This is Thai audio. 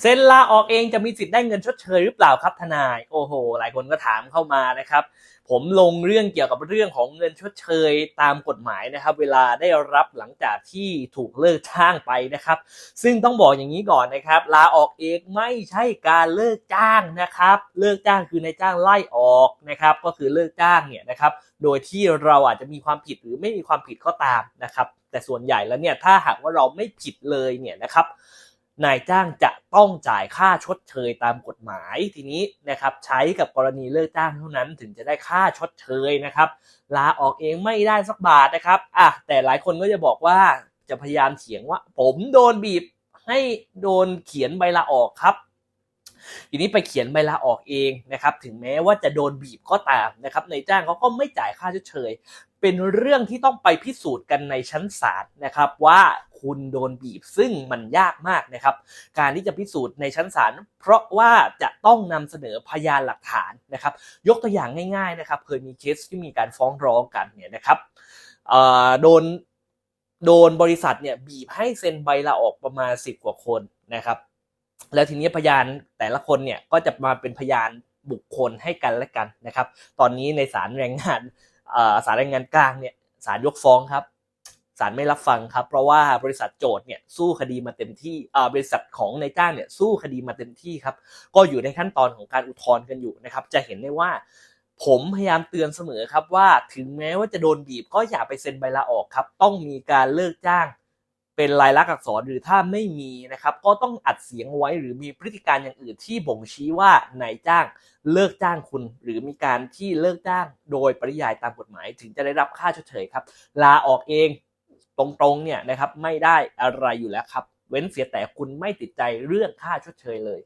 เซ็นลาออกเองจะมีสิทธิ์ได้เงินชดเชยหรือเปล่าครับทนาย โอ้โห หลายคนก็ถามเข้ามานะครับ ผมลงเรื่องเกี่ยวกับเรื่องของเงินชดเชยตามกฎหมายนะครับ เวลาได้รับหลังจากที่ถูกเลิกจ้างไปนะครับ ซึ่งต้องบอกอย่างนี้ก่อนนะครับ ลาออกเองไม่ใช่การเลิกจ้างนะครับ เลิกจ้างคือในายจ้างไล่ออกนะครับ ก็คือเลิกจ้างเนี่ยนะครับ โดยที่เราอาจจะมีความผิดหรือไม่มีความผิดก็ตามนะครับ แต่ส่วนใหญ่แล้วเนี่ยถ้าหากว่าเราไม่ผิดเลยเนี่ยนะครับ นายจ้างจะต้องจ่ายค่าชดเชยตามกฎหมายทีนี้นะครับใช้กับกรณีเลิกจ้างเท่านั้นถึงจะได้ค่าชดเชยนะครับลาออกเองไม่ได้สักบาทนะครับอะแต่หลายคนก็จะบอกว่าจะพยายามเถียงว่า ผมโดนบีบให้โดนเขียนใบลาออกครับทีนี้ไปเขียนใบลาออกเองนะครับ ถึงแม้ว่าจะโดนบีบก็ตามนะครับนายจ้างเขาก็ไม่จ่ายค่าชดเชย เป็นเรื่องที่ต้องไปพิสูจน์กันในชั้นศาลนะครับว่าคุณโดนบีบซึ่งมันยากมากนะครับ การที่จะพิสูจน์ในชั้นศาลเพราะว่าจะต้องนำเสนอพยานหลักฐานนะครับ ยกตัวอย่างง่าย ๆนะครับ เคยมีเคสที่มีการฟ้องร้องกันเนี่ยนะครับโดนโดนบริษัทเนี่ยบีบให้เซ็นใบลาออกประมาณสิบกว่าคนนะครับ แล้วทีนี้พยานแต่ละคนเนี่ยก็จะมาเป็นพยานบุคคลให้กันและกันนะครับ ตอนนี้ในศาลแรงงาน ศาลแรงงานกลางเนี่ยศาลยกฟ้องครับศาลไม่รับฟังครับ เพราะว่าบริษัทโจทย์เนี่ยสู้คดีมาเต็มที่บริษัทของนายจ้างเนี่ยสู้คดีมาเต็มที่ครับ ก็อยู่ในขั้นตอนของการอุทธรณ์กันอยู่นะครับ จะเห็นได้ว่าผมพยายามเตือนเสมอครับว่าถึงแม้ว่าจะโดนบีบก็อย่าไปเซ็นใบลาออกครับ ต้องมีการเลิกจ้าง เป็นลายลักษณ์อักษรหรือถ้าไม่มีนะครับ ก็ต้องอัดเสียงไว้หรือมีพฤติการอย่างอื่นที่บ่งชี้ว่านายจ้างเลิกจ้างคุณ หรือมีการที่เลิกจ้างโดยปริยายตามกฎหมาย ถึงจะได้รับค่าชดเชยครับ ลาออกเองตรงๆเนี่ยนะครับไม่ได้อะไรอยู่แล้วครับ เว้นเสียแต่คุณไม่ติดใจเรื่องค่าชดเชยเลย